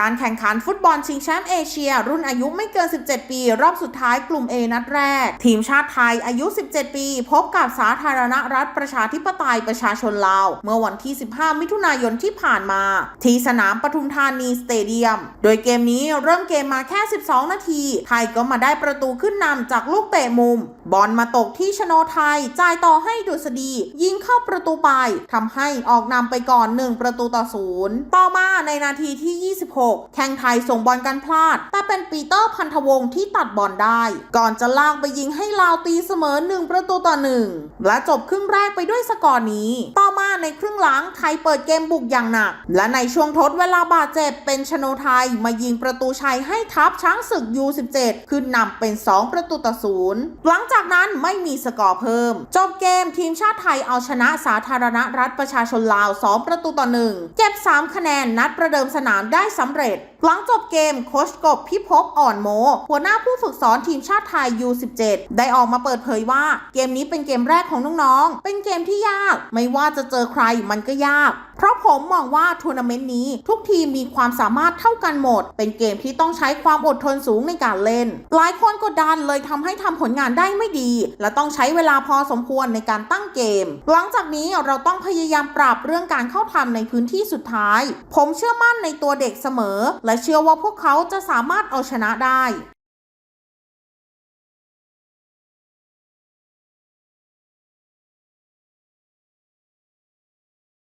การแข่งขันฟุตบอลชิงแชมป์เอเชีย รุ่นอายุไม่เกิน 17 ปี รอบสุดท้ายกลุ่ม A นัดแรก ทีมชาติไทยอายุ 17 ปี พบกับสาธารณรัฐประชาธิปไตยประชาชนลาว เมื่อวันที่ 15 มิถุนายนที่ผ่านมา ที่สนามปทุมธานีสเตเดียม โดยเกมนี้เริ่มเกมมาแค่ 12 นาที ไทยก็มาได้ประตูขึ้นนำจากลูกเตะมุม บอลมาตกที่ชโนไทยจ่ายต่อให้ดุษฎียิงเข้าประตูไปทำให้ออกนำไปก่อน 1 ประตูต่อศูนย์ต่อมาในนาทีที่ 26แข่งไทยส่งบอลกันพลาด แต่เป็นปีเตอร์พันธวงศ์ที่ตัดบอลได้ ก่อนจะลากไปยิงให้ลาวตีเสมอ 1 ประตูต่อ 1 และจบครึ่งแรกไปด้วยสกอร์นี้ ต่อมาในครึ่งหลังไทยเปิดเกมบุกอย่างหนัก และในช่วงทดเวลาบาดเจ็บเป็นชโนไทยมายิงประตูชัยให้ทัพช้างศึก U17 ขึ้นนำเป็น 2 ประตูต่อศูนย์หลังจากนั้นไม่มีสกอร์เพิ่ม จบเกมทีมชาติไทยเอาชนะสาธารณรัฐประชาชนลาว 2 ประตูต่อ 1 เก็บ 3 คะแนนนัดประเดิมสนามได้สำเร็จ หลังจบเกมโค้ชกบพิภพอ่อนโม หัวหน้าผู้ฝึกสอนทีมชาติไทย U17 ได้ออกมาเปิดเผยว่า เกมนี้เป็นเกมแรกของน้องๆ เป็นเกมที่ยาก ไม่ว่าจะเจอใครมันก็ยาก เพราะผมมองว่าทัวร์นาเมนต์นี้ทุกทีมมีความสามารถเท่ากันหมด เป็นเกมที่ต้องใช้ความอดทนสูงในการเล่น หลายคนกดดันเลยทำให้ทำผลงานได้ไม่ดี และต้องใช้เวลาพอสมควรในการตั้งเกม หลังจากนี้เราต้องพยายามปรับเรื่องการเข้าทำในพื้นที่สุดท้าย ผมเชื่อมั่นในตัวเด็กเสมอ และเชื่อว่าพวกเขาจะสามารถเอาชนะได้